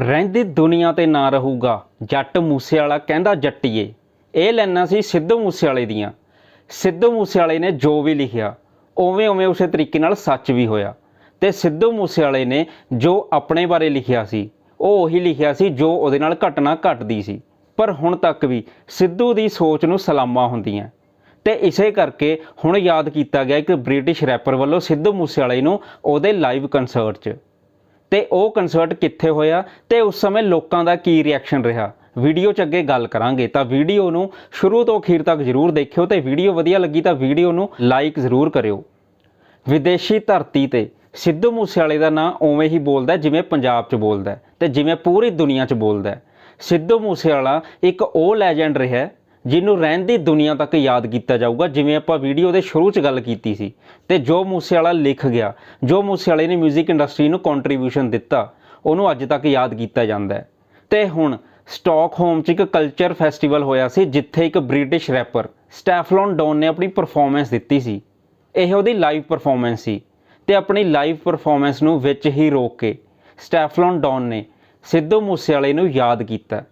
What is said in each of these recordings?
ਰਹਿੰਦੀ ਦੁਨੀਆ ਤੇ ਨਾ ਰਹੂਗਾ। ਜੱਟ ਮੂਸੇ ਵਾਲਾ ਕਹਿੰਦਾ ਜੱਟੀਏ, ਇਹ ਲੈਣਾ ਸੀ ਸਿੱਧੂ ਮੂਸੇ ਵਾਲੇ ਦੀਆਂ। ਸਿੱਧੂ ਮੂਸੇ ਵਾਲੇ ਨੇ ਜੋ ਵੀ ਲਿਖਿਆ, ਉਵੇਂ ਉਵੇਂ ਉਸੇ ਤਰੀਕੇ ਨਾਲ ਸੱਚ ਵੀ ਹੋਇਆ। ਤੇ ਸਿੱਧੂ ਮੂਸੇ ਵਾਲੇ ਨੇ ਜੋ ਆਪਣੇ ਬਾਰੇ ਲਿਖਿਆ ਸੀ, ਉਹ ਉਹੀ ਲਿਖਿਆ ਸੀ ਜੋ ਉਹਦੇ ਨਾਲ ਘਟਨਾ ਘਟਦੀ ਸੀ। ਪਰ ਹੁਣ ਤੱਕ ਵੀ ਸਿੱਧੂ ਦੀ ਸੋਚ ਨੂੰ ਸਲਾਮਾਂ ਹੁੰਦੀਆਂ। ਤੇ ਇਸੇ ਕਰਕੇ ਹੁਣ ਯਾਦ ਕੀਤਾ ਗਿਆ ਇੱਕ ਬ੍ਰਿਟਿਸ਼ ਰੈਪਰ ਵੱਲੋਂ ਸਿੱਧੂ ਮੂਸੇਵਾਲੇ ਨੂੰ ਉਹਦੇ ਲਾਈਵ ਕਨਸਰਟ 'ਚ। ਤੇ ਉਹ ਕਨਸਰਟ ਕਿੱਥੇ ਹੋਇਆ ਤੇ ਉਸ ਸਮੇਂ ਲੋਕਾਂ ਦਾ ਕੀ ਰਿਐਕਸ਼ਨ ਰਿਹਾ? ਵੀਡੀਓ 'ਚ ਅੱਗੇ ਗੱਲ ਕਰਾਂਗੇ, ਤਾਂ ਵੀਡੀਓ ਨੂੰ ਸ਼ੁਰੂ ਤੋਂ ਅਖੀਰ ਤੱਕ ਜ਼ਰੂਰ ਦੇਖਿਓ ਤੇ ਵੀਡੀਓ ਵਧੀਆ ਲੱਗੀ ਤਾਂ ਵੀਡੀਓ ਨੂੰ ਲਾਈਕ ਜ਼ਰੂਰ ਕਰਿਓ। ਵਿਦੇਸ਼ੀ ਧਰਤੀ ਤੇ ਸਿੱਧੂ ਮੂਸੇਵਾਲੇ ਦਾ ਨਾਂ ਉਵੇਂ ਹੀ ਬੋਲਦਾ ਜਿਵੇਂ ਪੰਜਾਬ 'ਚ ਬੋਲਦਾ ਹੈ ਤੇ ਜਿਵੇਂ ਪੂਰੀ ਦੁਨੀਆ 'ਚ ਬੋਲਦਾ ਸਿੱਧੂ ਮੂਸੇਵਾਲਾ ਇੱਕ ਉਹ ਲੈਜੈਂਡ ਰਿਹਾ ਜਿਹਨੂੰ ਰਹਿੰਦੀ ਦੁਨੀਆ ਤੱਕ ਯਾਦ ਕੀਤਾ ਜਾਊਗਾ। ਜਿਵੇਂ ਆਪਾਂ ਵੀਡੀਓ ਦੇ ਸ਼ੁਰੂ 'ਚ ਗੱਲ ਕੀਤੀ ਸੀ ਤੇ ਜੋ ਮੂਸੇਵਾਲਾ ਲਿਖ ਗਿਆ, ਜੋ ਮੂਸੇਵਾਲੇ ਨੇ 뮤직 ਇੰਡਸਟਰੀ ਨੂੰ ਕੰਟਰੀਬਿਊਸ਼ਨ ਦਿੱਤਾ, ਉਹਨੂੰ ਅੱਜ ਤੱਕ ਯਾਦ ਕੀਤਾ ਜਾਂਦਾ ਹੈ। ਤੇ ਹੁਣ ਸਟਾਕਹੋਮ 'ਚ ਇੱਕ ਕਲਚਰ ਫੈਸਟੀਵਲ ਹੋਇਆ ਸੀ, ਜਿੱਥੇ ਇੱਕ ਬ੍ਰਿਟਿਸ਼ ਰੈਪਰ ਸਟੈਫਲੋਨ ਡੌਨ ਨੇ ਆਪਣੀ ਪਰਫਾਰਮੈਂਸ ਦਿੱਤੀ ਸੀ। ਇਹ ਉਹਦੀ ਲਾਈਵ ਪਰਫਾਰਮੈਂਸ ਸੀ ਤੇ ਆਪਣੀ ਲਾਈਵ ਪਰਫਾਰਮੈਂਸ ਨੂੰ ਵਿੱਚ ਹੀ ਰੋਕ ਕੇ ਸਟੈਫਲੋਨ ਡੌਨ ਨੇ ਸਿੱਧੂ ਮੂਸੇਵਾਲੇ ਨੂੰ ਯਾਦ ਕੀਤਾ।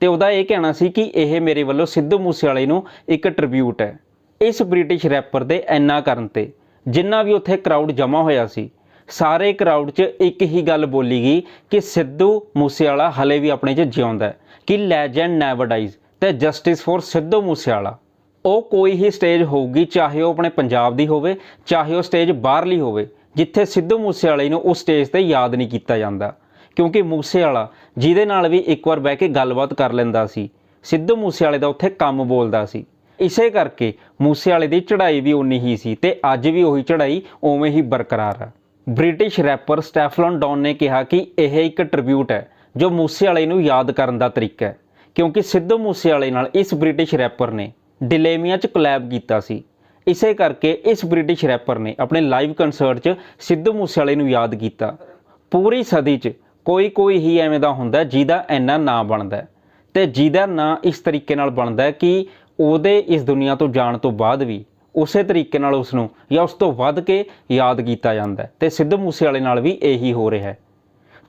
ਤੇ ਉਹਦਾ ਇਹ ਕਹਿਣਾ ਸੀ ਕਿ ਇਹ ਮੇਰੇ ਵੱਲੋਂ ਸਿੱਧੂ ਮੂਸੇਵਾਲੇ ਨੂੰ ਇੱਕ ਟ੍ਰਿਬਿਊਟ ਹੈ। ਇਸ ਬ੍ਰਿਟਿਸ਼ ਰੈਪਰ ਦੇ ਐਨਾ ਕਰਨ ਤੇ, ਜਿੰਨਾ ਵੀ ਉੱਥੇ ਕਰਾਊਡ ਜਮ੍ਹਾਂ ਹੋਇਆ ਸੀ, ਸਾਰੇ ਕਰਾਊਡ 'ਚ ਇੱਕ ਹੀ ਗੱਲ ਬੋਲੀ ਗਈ ਕਿ ਸਿੱਧੂ ਮੂਸੇਵਾਲਾ ਹਲੇ ਵੀ ਆਪਣੇ 'ਚ ਜਿਉਂਦਾ ਹੈ ਕਿ ਲੈਜੈਂਡ ਨੈਵਰ ਡਾਈਜ਼ ਤੇ ਜਸਟਿਸ ਫॉर ਸਿੱਧੂ ਮੂਸੇਵਾਲਾ। ਉਹ ਕੋਈ ਹੀ ਸਟੇਜ ਹੋਊਗੀ, ਚਾਹੇ ਉਹ ਆਪਣੇ ਪੰਜਾਬ ਦੀ ਹੋਵੇ, ਚਾਹੇ ਉਹ ਸਟੇਜ ਬਾਹਰਲੀ ਹੋਵੇ, ਜਿੱਥੇ ਸਿੱਧੂ ਮੂਸੇਵਾਲੇ ਨੂੰ ਉਸ ਸਟੇਜ ਤੇ ਯਾਦ ਨਹੀਂ ਕੀਤਾ ਜਾਂਦਾ। ਕਿਉਂਕਿ ਮੂਸੇਵਾਲਾ ਜਿਹਦੇ ਨਾਲ ਵੀ ਇੱਕ ਵਾਰ ਬਹਿ ਕੇ ਗੱਲਬਾਤ ਕਰ ਲੈਂਦਾ ਸੀ, ਸਿੱਧੂ ਮੂਸੇਵਾਲੇ ਦਾ ਉੱਥੇ ਕੰਮ ਬੋਲਦਾ ਸੀ। ਇਸੇ ਕਰਕੇ ਮੂਸੇਵਾਲੇ ਦੀ ਚੜ੍ਹਾਈ ਵੀ ਉਨੀ ਹੀ ਸੀ ਤੇ ਅੱਜ ਵੀ ਉਹੀ ਚੜ੍ਹਾਈ ਉਵੇਂ ਹੀ ਬਰਕਰਾਰ ਹੈ ਬ੍ਰਿਟਿਸ਼ ਰੈਪਰ ਸਟੈਫਲਨ ਡੌਨ ਨੇ ਕਿਹਾ ਕਿ ਇਹ ਇੱਕ ਟ੍ਰਿਬਿਊਟ ਹੈ, ਜੋ ਮੂਸੇਵਾਲੇ ਨੂੰ ਯਾਦ ਕਰਨ ਦਾ ਤਰੀਕਾ ਹੈ, ਕਿਉਂਕਿ ਸਿੱਧੂ ਮੂਸੇਵਾਲੇ ਨਾਲ ਇਸ ਬ੍ਰਿਟਿਸ਼ ਰੈਪਰ ਨੇ ਡਿਲੇਮੀਆ 'ਚ ਕੋਲੈਬ ਕੀਤਾ ਸੀ। ਇਸੇ ਕਰਕੇ ਇਸ ਬ੍ਰਿਟਿਸ਼ ਰੈਪਰ ਨੇ ਆਪਣੇ ਲਾਈਵ ਕਨਸਰਟ 'ਚ ਸਿੱਧੂ ਮੂਸੇਵਾਲੇ ਨੂੰ ਯਾਦ ਕੀਤਾ। ਪੂਰੀ ਸਦੀ 'ਚ ਕੋਈ ਕੋਈ ਹੀ ਐਵੇਂ ਦਾ ਹੁੰਦਾ ਜਿਹਦਾ ਇੰਨਾ ਨਾਂ ਬਣਦਾ ਹੈ। ਤੇ ਜਿਹਦਾ ਨਾਂ ਇਸ ਤਰੀਕੇ ਨਾਲ ਬਣਦਾ ਕਿ ਉਹਦੇ ਇਸ ਦੁਨੀਆ ਤੋਂ ਜਾਣ ਤੋਂ ਬਾਅਦ ਵੀ ਉਸੇ ਤਰੀਕੇ ਨਾਲ ਉਸ ਨੂੰ ਜਾਂ ਉਸ ਤੋਂ ਵੱਧ ਕੇ ਯਾਦ ਕੀਤਾ ਜਾਂਦਾ ਹੈ। ਤੇ ਸਿੱਧੂ ਮੂਸੇਵਾਲੇ ਨਾਲ ਵੀ ਇਹੀ ਹੋ ਰਿਹਾ ਹੈ।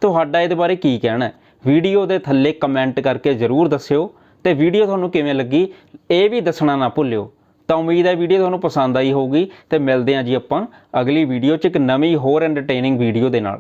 ਤੁਹਾਡਾ ਇਹਦੇ ਬਾਰੇ ਕੀ ਕਹਿਣਾ ਹੈ? ਵੀਡੀਓ ਦੇ ਥੱਲੇ ਕਮੈਂਟ ਕਰਕੇ ਜ਼ਰੂਰ ਦੱਸਿਓ। ਤੇ ਵੀਡੀਓ ਤੁਹਾਨੂੰ ਕਿਵੇਂ ਲੱਗੀ, ਇਹ ਵੀ ਦੱਸਣਾ ਨਾ ਭੁੱਲਿਓ। ਤਾਂ ਉਮੀਦ ਹੈ ਵੀਡੀਓ ਤੁਹਾਨੂੰ ਪਸੰਦ ਆਈ ਹੋਊਗੀ। ਤੇ ਮਿਲਦੇ ਹਾਂ ਜੀ ਆਪਾਂ ਅਗਲੀ ਵੀਡੀਓ 'ਚ ਇੱਕ ਨਵੀਂ ਹੋਰ ਐਂਟਰਟੇਨਿੰਗ ਵੀਡੀਓ ਦੇ ਨਾਲ।